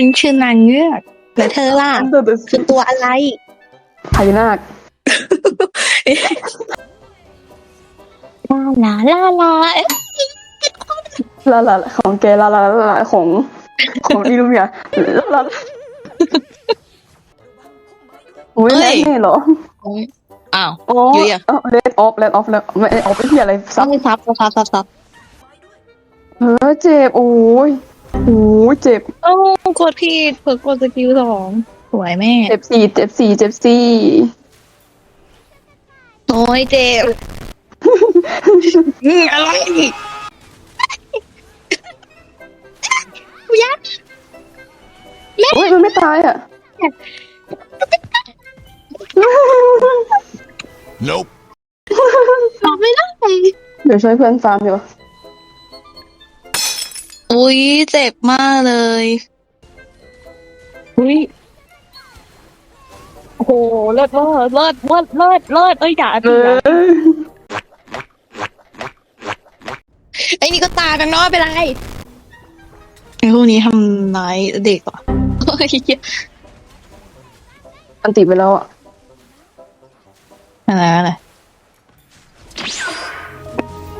ฉันชื่อนางเงือกแล้วเธอล่ะเดอะคือตัวอะไรพญานาคลาลาลาลาเอ๊ะลาลาของแกลาลาลาลาของของอีลูเมียลาลาอุ้ยแน่นี่เหรอโอ้ยอ้าวอ๋ออยู่อะเลดออฟเลดออฟแล้วไม่ออฟเป็นที่อะไรซัซับบซับซับซับซับเออเจ็บโอ้ย โอ้ยเจ็บโอ้กดผิดเผื่อกดสกิลสองสวยแม่ เจ็บสี่เจ็บสี่เจ็บสี่โอ้ยเจ็บอืมอะไรกูยักโอ้ยมันไม่ตายอะ Nope. ตอบไม่ได้เดี๋ยวช่วยเพื่อนฟาร์มอยู่ อุ้ยเจ็บมากเลย อุ้ยโอ้โหเลิศเลิศเลิศเลิศเลิศเลิศเอ้ยอย่าเออย่าอไอ้นี่ก็ตายไปน้อยไปไรไอ้พวกนี้ทำร้ายเด็กเหรอเฮ้ยอันติไปแล้วอะอะไรอะไร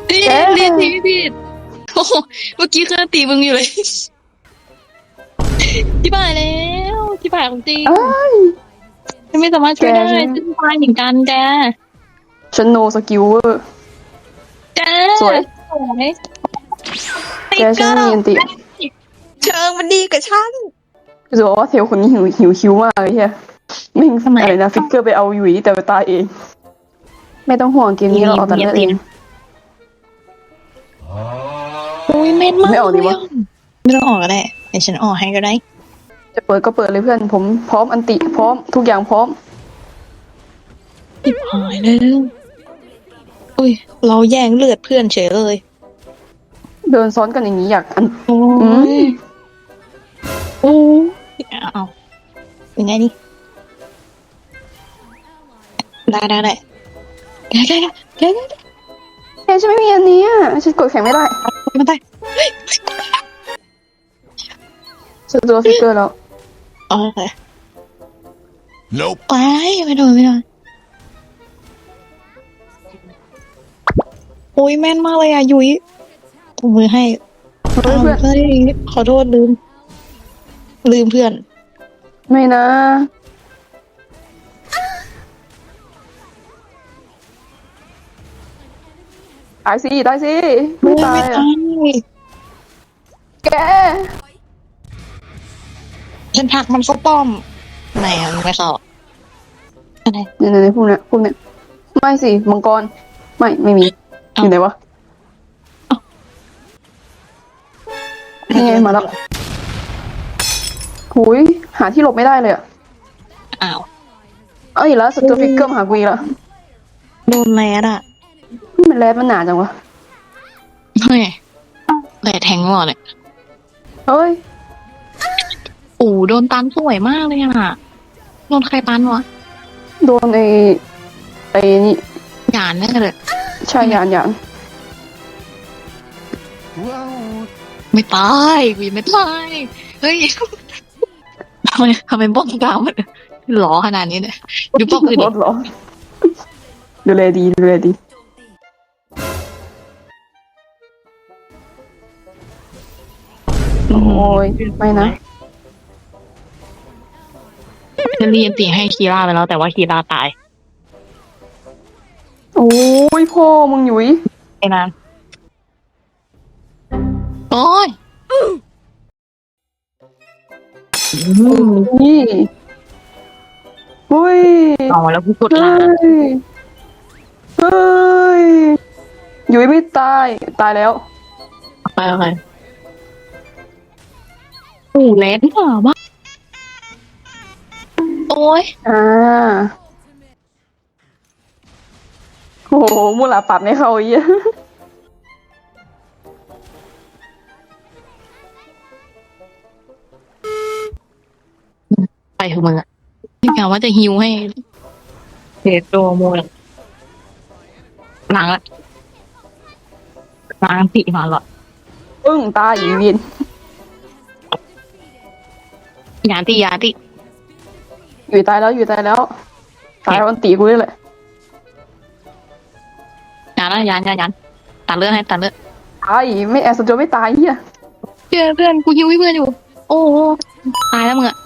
พี่เรียนทีผิด โอ้โหเมื่อกี้เครื่องตีมึงอยู่เลยที่บ่ายแล้วที่บ่ายของจริงอ้ายฉันไม่สามารถช่วยได้แกใช่ไหมฉันตายเหมือนกันแกฉันโนสกิลเวอร์ แกสวย สวยแกฉันไม่มีอันติเชิงมันดีกับฉันจะบอกว่าเทลคนนี้หิวหิวคิวมากเลยเฮียไม่งทำไมอะไรนะฟิกเกอร์ไปเอาอยู่อีแต่ไปตายเอง ไม่ต้องห่วงเกมนี้เราเอาแต่เลือดเองอุ้ย เม็ดมากไม่ออกดีวะ ไม่ต้องออกก็ได้เดี๋ยวฉันออกให้ก็ได้ จะเปิดก็เปิดเลยเพื่อน ผมพร้อมอันติพร้อมทุกอย่างพร้อม หายแล้วอุ้ย เราแย่งเลือดเพื่อนเฉยเลย เดินซ้อนกันอย่างนี้อยากอัน โอ้อืยโอ้ยเอาเป็นไงนี่ได้ได้ได้ได้ได้ได้ได้ได้แกฉันไม่มีอันนี้อะฉันกดแข่งไม่ได้ ไม่ได้ ฉันตัวฟิกเกอร์แล้วโอเค Nope. ไปไม่โดนไม่โดนโอ้ยแม่นมากเลยอะยุ้ยผมมือให้เฮ้ยเพื่อนเฮ้ยขอโทษลืม ลืมเพื่อน ไม่นะ ตายสิตายสิไม่ตายไม่อะตาย แกฉันผลักมันเข้าป้อมไหนอะมันไม่เข้าอะอะไรเนี่ยในพวกเนี้ยพวกเนี้ยไม่สิมังกร ไม่ไม่มีเอ้าอยู่ไหนวะนี่ไงมาแล้วหุยหาที่หลบไม่ได้เลยอะอ้าวเอ้ยแล้วสตัวฟิกเกอร์มาหากูอีกแล้วโดนแรดอะมันแรดมันหนาจังวะเฮ้ยแรดแทงหมดเลย เฮ้ยโอ้โดนตันสวยมากเลยอะ โดนใครตันวะโดนไอ้ไอ้นี่หยานแน่เลยชายยานยานไม่ตายวีไม่ตายเฮ้ยทำไมทำไมป้อมกลางมันหลอขนาดนี้เนี่ยดูป้อมอื่นรดิถเหรอดูแลดีดูแลดี โอ้ยไม่นะฉันเรียนตีให้คีราไปแล้วแต่ว่าคีราตายโอ้ยพ่อมึงหยุยไอ้นานโอ้ยนี่เฮ้ยเอาแล้วกูกดเฮ้ลายเฮ้ยหยุยไม่ตาย ตายแล้ว ไปเอาไป โอ้เลนเหรอวะโอ้ยอ่าโอ้โหมูลาปัดไม่เข้าอีกไปคือมึงอะนี่กะว่าจะฮิวให้เดโดโมลล้างละล้างสีมาหรอปึ้งตายอีวิน ยานตียานตีอยู่ตายแล้วอยู่ตายแล้ว ตายวันตีกูนี่แหละยานนะยานยานยานตัดเลือดให้ตัดเลือดตายไม่แอร์สโจไม่ตายเฮียเพื่อนเพื่อนกูยิวให้เพื่อนอยู่ โอ้โหตายแล้วมึงอะ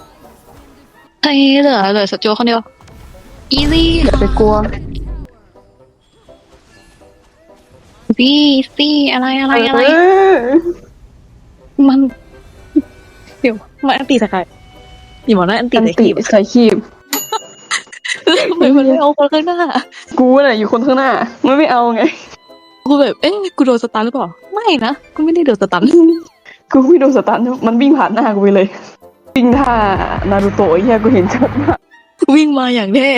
เฮ้ยเหลือเหลือสจวคนเดียวอีซี่อย่าไปกลัวซี่ซี่อะไรอะไรอะไร เออมัน เดี๋ยวมันอันตีสักใคร อย่าบอกนะอันตีอันใส่ติขีบใส่คีบทำไมมันไม่เอาคนข้างหน้า กูน่ะอยู่คนข้างหน้า มันไม่เอาไง กูแบบ เอ๊ะกูโดนสตันหรือเปล่า ไม่นะ กูไม่ได้โดนสตัน กูไม่โดนสตัน มันวิ่งผ่านหน้ากูไปเลย วิ่งท่านารูโตะไอ้เฮียกูเห็นชัดมากวิ่งมาอย่างแน่